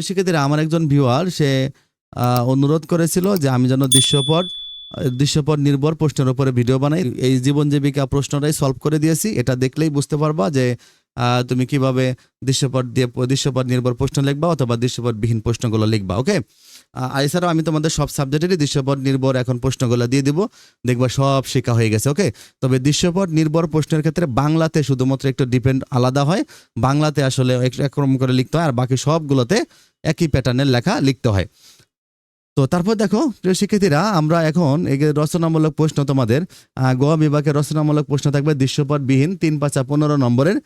শিক্ষার্থীরা আমার একজন ভিউয়ার সে অনুরোধ করেছিল যে আমি যেন দৃশ্যপট দৃশ্যপট নির্ভর প্রশ্নের উপরে ভিডিও বানাই। এই জীবন জীবিকা প্রশ্নটাই সলভ করে দিয়েছি। এটা দেখলেই বুঝতে পারবা যে তুমি কীভাবে দৃশ্যপট দিয়ে দৃশ্যপট নির্ভর প্রশ্ন লিখবা অথবা দৃশ্যপট বিহীন প্রশ্নগুলো লিখবা ওকে এছাড়াও আমি তোমাদের সব সাবজেক্টেরই দৃশ্যপট নির্ভর এখন প্রশ্নগুলো দিয়ে দিব। দেখবা সব শেখা হয়ে গেছে ওকে তবে দৃশ্যপট নির্ভর প্রশ্নের ক্ষেত্রে বাংলাতে শুধুমাত্র একটু ডিপেন্ড আলাদা হয়। বাংলাতে আসলে এক- একরকম করে লিখতে হয় আর বাকি সবগুলোতে একই প্যাটার্নের লেখা লিখতে হয়। তো তারপর দেখো, প্রিয় শিক্ষার্থীরা, আমরা এখন রচনামূলক প্রশ্ন তোমাদের গোয়া বিভাগের রচনামূলক প্রশ্ন থাকবে দৃশ্যপট বিহীন তিন পাঁচা পনেরো নম্বরের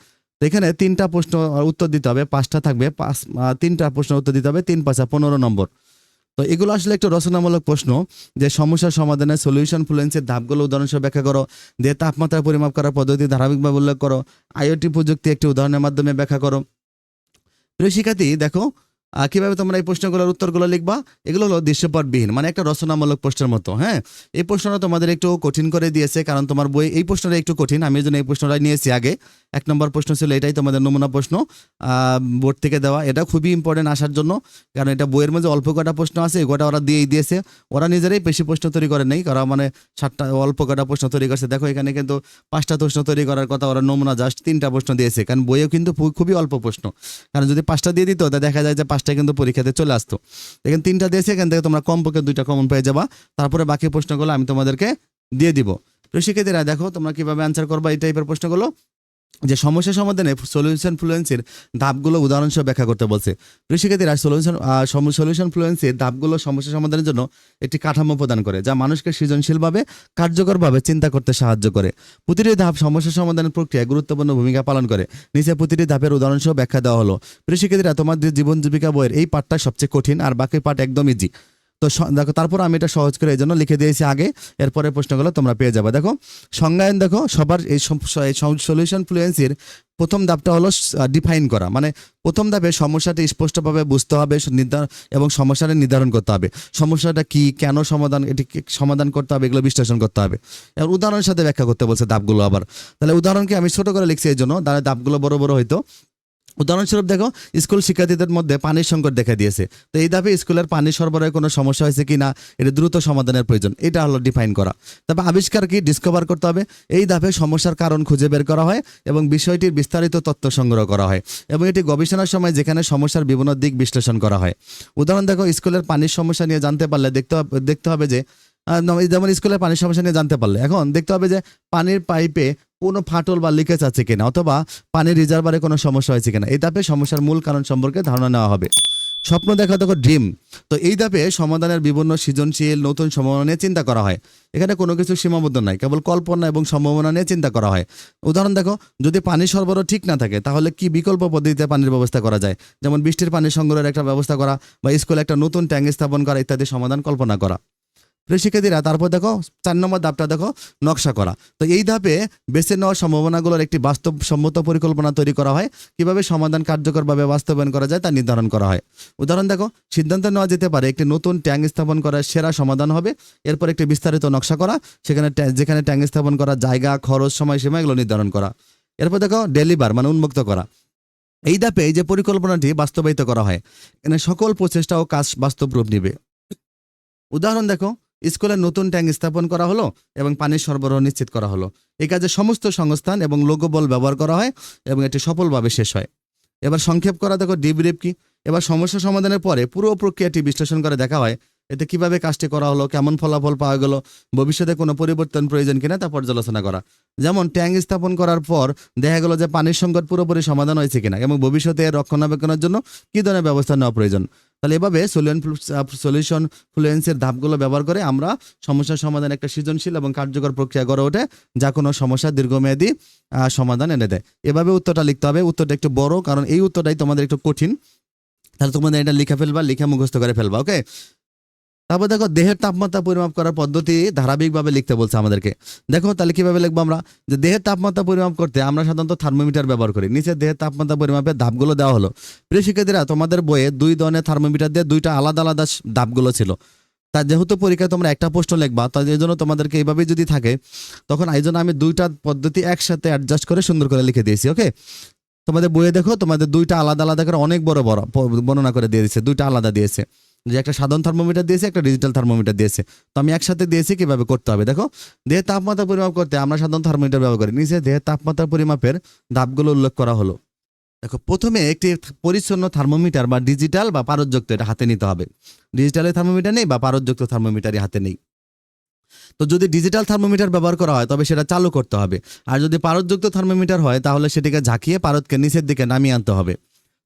এখানে তিনটা প্রশ্ন উত্তর দিতে হবে, পাঁচটা থাকবে, পাঁচ তিনটা প্রশ্ন উত্তর দিতে হবে, তিন পাঁচা পনেরো নম্বর। তো এগুলো আসলে একটু রচনামূলক প্রশ্ন, যে সমস্যার সমাধানে সলিউশন ফ্লুয়েন্সের ধাপগুলো উদাহরণসহ ব্যাখ্যা করো দিয়ে তাপমাত্রা পরিমাপ করার পদ্ধতি ধারাবাহিকভাবে উল্লেখ করো আইওটি প্রযুক্তি একটি উদাহরণের মাধ্যমে ব্যাখ্যা করো। প্রিয় শিক্ষার্থী, দেখো কীভাবে তোমরা এই প্রশ্নগুলোর উত্তরগুলো লিখবা? এগুলো হলো দৃশ্যপটবিহীন মানে একটা রচনামূলক প্রশ্নের মতো হ্যাঁ? এই প্রশ্নটা তোমাদের একটু কঠিন করে দিয়েছে, কারণ তোমার বই, এই প্রশ্নটা একটু কঠিন, আমি জন্য এই প্রশ্নটা নিয়েছি আগে। এক নম্বর প্রশ্ন ছিল, এটাই তোমাদের নমুনা প্রশ্ন বোর্ড থেকে দেওয়া। এটা খুবই ইম্পর্টেন্ট আসার জন্য, কারণ এটা বইয়ের মধ্যে অল্প কটা প্রশ্ন আছে গোটা ওরা দিয়েই দিয়েছে। ওরা নিজেরাই বেশি প্রশ্ন তৈরি করে নেই, কারণ মানে সাতটা, অল্প কটা প্রশ্ন তৈরি করছে। দেখো, এখানে কিন্তু পাঁচটা প্রশ্ন তৈরি করার কথা ওরা নমুনা জাস্ট তিনটা প্রশ্ন দিয়েছে, কারণ বইয়েও কিন্তু খুবই অল্প প্রশ্ন। কারণ যদি পাঁচটা দিয়ে দিত, তা দেখা যায় যে পাঁচটা কিন্তু পরীক্ষাতে চলে আসতো। দেখেন তিনটা দেশে এখান থেকে তোমরা কমপক্ষে দুইটা কমন পেয়ে যাবা। তারপরে বাকি প্রশ্নগুলো আমি তোমাদেরকে দিয়ে দিব। তো শিক্ষার্থীরা, দেখো তোমরা কীভাবে অ্যান্সার করবা এই টাইপের প্রশ্নগুলো। যে সমস্যা সমাধানে সলিউশন ফ্লুয়েন্সির ধাপগুলো উদাহরণসহ ব্যাখ্যা করতে বলছে। শিক্ষার্থীরা সলিউশন সলিউশন ফ্লুয়েন্সির ধাপগুলো সমস্যা সমাধানের জন্য একটি কাঠামো প্রদান করে, যা মানুষকে সৃজনশীলভাবে, কার্যকরভাবে চিন্তা করতে সাহায্য করে। প্রতিটি ধাপ সমস্যা সমাধানের প্রক্রিয়ায় গুরুত্বপূর্ণ ভূমিকা পালন করে। নিচে প্রতিটি ধাপের উদাহরণসহ ব্যাখ্যা দেওয়া হলো। শিক্ষার্থীরা তোমাদের জীবন জীবিকা বইয়ের এই পাঠটা সবচেয়ে কঠিন, আর বাকি পাঠ একদম ইজি তো দেখো, তারপর আমি এটা সহজ করে এই জন্য লিখে দিয়েছি আগে। এরপরে প্রশ্নগুলো তোমরা পেয়ে যাবে। দেখো, সংজ্ঞায়ন দেখো, সবার এই সলিউশন ফ্লুয়েন্সির প্রথম ধাপটা হলো ডিফাইন করা। মানে প্রথম ধাপে সমস্যাটি স্পষ্টভাবে বুঝতে হবে নির্ধারণ এবং সমস্যাটা নির্ধারণ করতে হবে। সমস্যাটা কি, কেন সমাধান, এটি সমাধান করতে হবে, এগুলো বিশ্লেষণ করতে হবে। এবার উদাহরণের সাথে ব্যাখ্যা করতে বলছে ধাপগুলো আবার। তাহলে উদাহরণকে আমি ছোট করে লিখছি এই জন্য তাহলে ধাপগুলো বড় বড় হইতো। উদাহরণস্বরূপ দেখো, স্কুল শিক্ষার্থীদের মধ্যে পানির সংকট দেখা দিয়েছে। তো এই ধাপে স্কুলের পানি সরবরাহে কোনো সমস্যা হয়েছে কি না, এটা দ্রুত সমাধানের প্রয়োজন। এটা হলো ডিফাইন করা। তারপর আবিষ্কার কি ডিসকভার করতে হবে। এই ধাপে সমস্যার কারণ খুঁজে বের করা হয় এবং বিষয়টির বিস্তারিত তথ্য সংগ্রহ করা হয় এবং এটি গবেষণার সময় যেখানে সমস্যার বিভিন্ন দিক বিশ্লেষণ করা হয়। উদাহরণ দেখো, স্কুলের পানির সমস্যা নিয়ে জানতে পারলে দেখতে দেখতে হবে যে যেমন স্কুলের পানির সমস্যা নিয়ে জানতে পারলে, এখন দেখতে হবে যে পানির পাইপে কোনো ফাটল বা লিকেজ আছে কিনা অথবা পানির রিজার্ভারে কোনো সমস্যা হয়েছে কিনা, এই ধাপে সমস্যার মূল কারণ সম্পর্কে ধারণা নেওয়া হবে। স্বপ্ন দেখা দেখো ড্রিম তো এই ধাপে সমাধানের বিভিন্ন সৃজনশীল নতুন সম্ভাবনা নিয়ে চিন্তা করা হয়। এখানে কোনো কিছু সীমাবদ্ধ নাই কেবল কল্পনা এবং সম্ভাবনা নিয়ে চিন্তা করা হয়। উদাহরণ দেখো, যদি পানি সরবরাহ ঠিক না থাকে, তাহলে কি বিকল্প পদ্ধতিতে পানির ব্যবস্থা করা যায়? যেমন বৃষ্টির পানি সংগ্রহের একটা ব্যবস্থা করা বা স্কুলে একটা নতুন ট্যাঙ্ক স্থাপন করা ইত্যাদি সমাধান কল্পনা করা। প্রিয় শিক্ষার্থীরা তারপর দেখো চার নম্বর ধাপটা দেখো নকশা করা। তো এই ধাপে বেছে নেওয়ার সম্ভাবনাগুলোর একটি বাস্তবসম্মত পরিকল্পনা তৈরি করা হয়। কীভাবে সমাধান কার্যকরভাবে বাস্তবায়ন করা যায় তা নির্ধারণ করা হয়। উদাহরণ দেখো, সিদ্ধান্ত নেওয়া যেতে পারে, একটি নতুন ট্যাঙ্ক স্থাপন করার সেরা সমাধান হবে। এরপর একটি বিস্তারিত নকশা করা, সেখানে যেখানে ট্যাঙ্ক স্থাপন করা, জায়গা, খরচ, সময়সীমা এগুলো নির্ধারণ করা। এরপর দেখো ডেলিভার মানে উন্মুক্ত করা। এই ধাপে এই যে পরিকল্পনাটি বাস্তবায়িত করা হয়, এখানে সকল প্রচেষ্টা ও কাজ বাস্তব রূপ নিবে। উদাহরণ দেখো স্কুলে নতুন ট্যাঙ্ক স্থাপন করা হলো এবং পানির সরবরাহ নিশ্চিত করা হলো। এই কাজে সমস্ত সংস্থান এবং লোকবল ব্যবহার করা হয় এবং এটি সফলভাবে শেষ হয়। এবার সংক্ষেপ করা, দেখো ডিব্রিফ কি? এবার সমস্যা সমাধানের পরে পুরো প্রক্রিয়াটি বিশ্লেষণ করে দেখা হয়। এতে কীভাবে কাজটি করা হলো, কেমন ফলাফল পাওয়া গেল, ভবিষ্যতে কোনো পরিবর্তন প্রয়োজন কিনা তা পর্যালোচনা করা। যেমন, ট্যাঙ্ক স্থাপন করার পর দেখা গেল যে পানির সংকট পুরোপুরি সমাধান হয়েছে কিনা এবং ভবিষ্যতে রক্ষণাবেক্ষণের জন্য কী ধরনের ব্যবস্থা নেওয়া প্রয়োজন। তাহলে এভাবে সলিউন সলিউশন ফ্লুয়েন্সের ধাপগুলো ব্যবহার করে আমরা সমস্যার সমাধান একটা সৃজনশীল এবং কার্যকর প্রক্রিয়া গড়ে ওঠে, যা কোনো সমস্যা দীর্ঘমেয়াদী সমাধান এনে দেয়। এভাবে উত্তরটা লিখতে হবে। উত্তরটা একটু বড়, কারণ এই উত্তরটাই তোমাদের একটু কঠিন। তাহলে তোমাদের এটা লিখে ফেলবা, লিখে মুখস্থ করে ফেলবা ওকে তারপর দেখো, দেহের তাপমাত্রা পরিমাপ করার পদ্ধতি ধারাবাহিকভাবে লিখতে বলছে আমাদেরকে। দেখো, তাহলে কীভাবে লিখব আমরা? যে দেহের তাপমাত্রা পরিমাপ করতে আমরা সাধারণত থার্মোমিটার ব্যবহার করি। নিচে দেহের তাপমাত্রা পরিমাপের ধাপগুলো দেওয়া হলো। প্রিয় শিক্ষার্থীরা, তোমাদের বইয়ে দুই ধরনের থার্মোমিটার দিয়ে দুইটা আলাদা আলাদা ধাপগুলো ছিল। তা যেহেতু পরীক্ষায় তোমরা একটা প্রশ্ন লিখবা তাই এই জন্য তোমাদেরকে এইভাবে যদি থাকে, তখন এই জন্য আমি দুইটা পদ্ধতি একসাথে অ্যাডজাস্ট করে সুন্দর করে লিখে দিয়েছি ওকে তোমাদের বইয়ে দেখো, তোমাদের দুইটা আলাদা আলাদা করে অনেক বড় বড় বর্ণনা করে দিয়ে দিয়েছে, দুইটা আলাদা দিয়েছে। যে একটা সাধারণ থার্মোমিটার দিয়েছে, একটা ডিজিটাল থার্মোমিটার দিয়েছে। তো আমি একসাথে দিয়েছি, কীভাবে করতে হবে? দেখো, দেহের তাপমাত্রা পরিমাপ করতে আমরা সাধারণ থার্মোমিটার ব্যবহার করি। নিচে দেহের তাপমাত্রা পরিমাপের ধাপগুলো উল্লেখ করা হলো। দেখো, প্রথমে একটি পরিচ্ছন্ন থার্মোমিটার বা ডিজিটাল বা পারদযুক্ত এটা হাতে নিতে হবে। ডিজিটালের থার্মোমিটার নেই বা পারদযুক্ত থার্মোমিটারই হাতে নেই। তো যদি ডিজিটাল থার্মোমিটার ব্যবহার করা হয়, তবে সেটা চালু করতে হবে। আর যদি পারদযুক্ত থার্মোমিটার হয়, তাহলে সেটিকে ঝাঁকিয়ে পারদকে নিচের দিকে নামিয়ে আনতে হবে।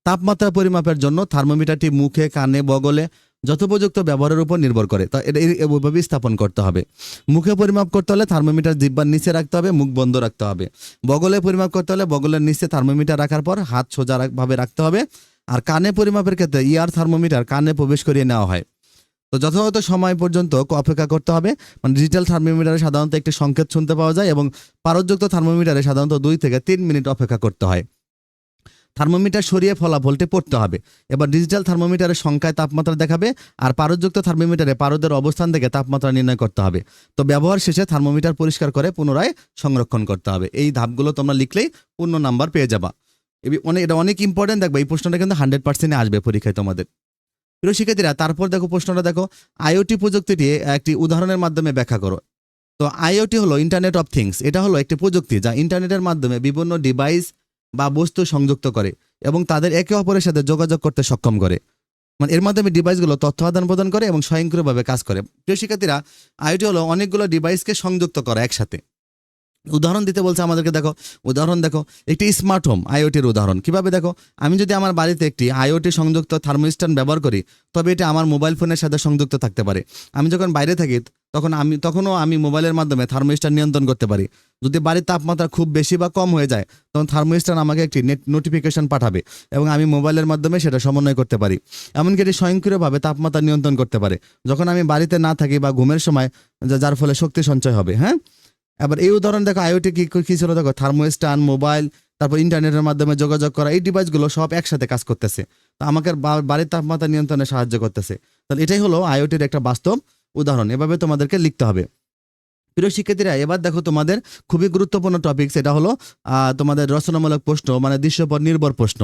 তাপমাত্রা পরিমাপের জন্য থার্মোমিটারটি মুখে, কানে, বগলে যথোপযুক্ত ব্যবহারের উপর নির্ভর করে। তা এটা এইভাবে স্থাপন করতে হবে। মুখে পরিমাপ করতে হলে থার্মোমিটার জিব্বার নিচে রাখতে হবে, মুখ বন্ধ রাখতে হবে। বগলে পরিমাপ করতে হলে বগলের নিচে থার্মোমিটার রাখার পর হাত সোজা রাখ- ভাবে রাখতে হবে। আর কানে পরিমাপের ক্ষেত্রে ইয়ার থার্মোমিটার কানে প্রবেশ করিয়ে নেওয়া হয়। তো যথাযথ সময় পর্যন্ত অপেক্ষা করতে হবে। মানে ডিজিটাল থার্মোমিটারে সাধারণত একটি সংকেত শুনতে পাওয়া যায় এবং পারদযুক্ত থার্মোমিটারে সাধারণত দুই থেকে তিন মিনিট অপেক্ষা করতে হয়। থার্মোমিটার সরিয়ে ফলাফলটি পড়তে হবে। এবার ডিজিটাল থার্মোমিটারের সংখ্যায় তাপমাত্রা দেখাবে আর পারদযুক্ত থার্মোমিটারে পারদের অবস্থান থেকে তাপমাত্রা নির্ণয় করতে হবে। তো ব্যবহার শেষে থার্মোমিটার পরিষ্কার করে পুনরায় সংরক্ষণ করতে হবে। এই ধাপগুলো তোমরা লিখলেই পূর্ণ নাম্বার পেয়ে যাবা। এবি- অনেক এটা অনেক ইম্পর্টেন্ট দেখবে এই প্রশ্নটা কিন্তু হান্ড্রেড পার্সেন্টে আসবে পরীক্ষায় তোমাদের। প্রিয় শিক্ষার্থীরা, তারপর দেখো প্রশ্নটা দেখো, আইওটি প্রযুক্তিটি একটি উদাহরণের মাধ্যমে ব্যাখ্যা করো। তো আইওটি হলো ইন্টারনেট অফ থিংস এটা হলো একটি প্রযুক্তি যা ইন্টারনেটের মাধ্যমে বিভিন্ন ডিভাইস বা বস্তু সংযুক্ত করে এবং তাদের একে অপরের সাথে যোগাযোগ করতে সক্ষম করে। মানে এর মাধ্যমে ডিভাইসগুলো তথ্য আদান প্রদান করে এবং স্বয়ংক্রিয়ভাবে কাজ করে। প্রিয় শিক্ষার্থীরা আইওটি হলো অনেকগুলো ডিভাইসকে সংযুক্ত করা একসাথে। উদাহরণ দিতে বলছে আমাদেরকে, দেখো, উদাহরণ দেখো, একটি স্মার্ট হোম আইওটির উদাহরণ। কীভাবে দেখো? আমি যদি আমার বাড়িতে একটি আইওটি সংযুক্ত থার্মোস্ট্যান্ড ব্যবহার করি, তবে এটা আমার মোবাইল ফোনের সাথে সংযুক্ত থাকতে পারে। আমি যখন বাইরে থাকি তখন আমি, তখনও আমি মোবাইলের মাধ্যমে থার্মোস্ট্যান্ড নিয়ন্ত্রণ করতে পারি। যদি বাড়ির তাপমাত্রা খুব বেশি বা কম হয়ে যায়, তখন থার্মোস্ট্যান্ড আমাকে একটি নেট নোটিফিকেশন পাঠাবে এবং আমি মোবাইলের মাধ্যমে সেটা সমন্বয় করতে পারি। এমনকি এটি স্বয়ংক্রিয়ভাবে তাপমাত্রা নিয়ন্ত্রণ করতে পারে। যখন আমি বাড়িতে না থাকি বা ঘুমের সময় যার ফলে শক্তি সঞ্চয় হবে হ্যাঁ? এবার এই উদাহরণ দেখো, আইওটি কি, কী ছিল? দেখো থার্মোস্ট্যান্ড মোবাইল, তারপর ইন্টারনেটের মাধ্যমে যোগাযোগ করা, এই ডিভাইসগুলো সব একসাথে কাজ করতেছে। তো আমাকে বাড়ির তাপমাত্রা নিয়ন্ত্রণে সাহায্য করতেছে। তাহলে এটাই হলো আইওটির একটা বাস্তব উদাহরণ, এভাবে তোমাদেরকে লিখতে হবে। প্রিয় শিক্ষার্থীরা, এবার দেখো তোমাদের খুবই গুরুত্বপূর্ণ টপিক সেটা হলো তোমাদের রচনামূলক প্রশ্ন মানে দৃশ্যপট নির্ভর প্রশ্ন।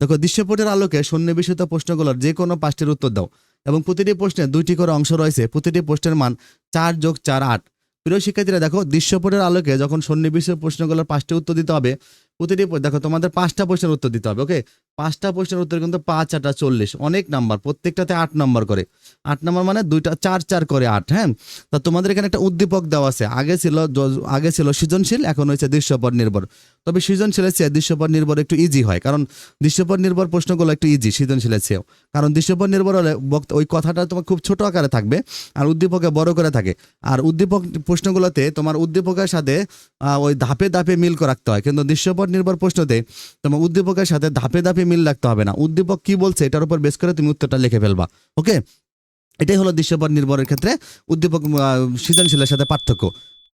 দেখো, দৃশ্যপটের আলোকে সন্নিবেশিত প্রশ্নগুলোর যে কোনো পাঁচটির উত্তর দাও এবং প্রতিটি প্রশ্নে দুইটি করে অংশ রয়েছে, প্রতিটি প্রশ্নের মান চার যোগ চার আট। প্রিয় শিক্ষার্থীরা, দেখো, দৃশ্যপটের আলোকে যখন সন্নিবেশিত প্রশ্নগুলোর পাঁচটি উত্তর দিতে হবে প্রতিটি দেখো, তোমাদের পাঁচটা প্রশ্নের উত্তর দিতে হবে ওকে পাঁচটা প্রশ্নের উত্তর কিন্তু পাঁচ, আটা চল্লিশ, অনেক নাম্বার, প্রত্যেকটাতে আট নাম্বার করে। আট নাম্বার মানে দুইটা, চার চার করে আট হ্যাঁ? তা তোমাদের এখানে একটা উদ্দীপক দেওয়া আছে, আগে ছিল আগে ছিল সৃজনশীল, এখন হয়েছে দৃশ্যপট নির্ভর। তবে সৃজনশীলের চেয়ে দৃশ্যপট নির্ভর একটু ইজি হয়, কারণ দৃশ্যপট নির্ভর প্রশ্নগুলো একটু ইজি সৃজনশীলের চেয়েও। কারণ দৃশ্যপট নির্ভর হলে বক্ত- ওই কথাটা তোমার খুব ছোট আকারে থাকবে, আর উদ্দীপকে বড় করে থাকে। আর উদ্দীপক প্রশ্নগুলোতে তোমার উদ্দীপকের সাথে ওই ধাপে ধাপে মিল রাখতে হয়, কিন্তু দৃশ্যপট নির্ভর প্রশ্নতে তোমার উদ্দীপকের সাথে ধাপে ধাপে মিল রাখতে হবে না। উদ্দীপক কি বলছে এটার উপর বেশ করে তুমি উত্তরটা লিখে ফেলবা ওকে এটাই হলো দৃশ্যপট নির্ভরের ক্ষেত্রে উদ্দীপক সৃজনশীলের সাথে পার্থক্য।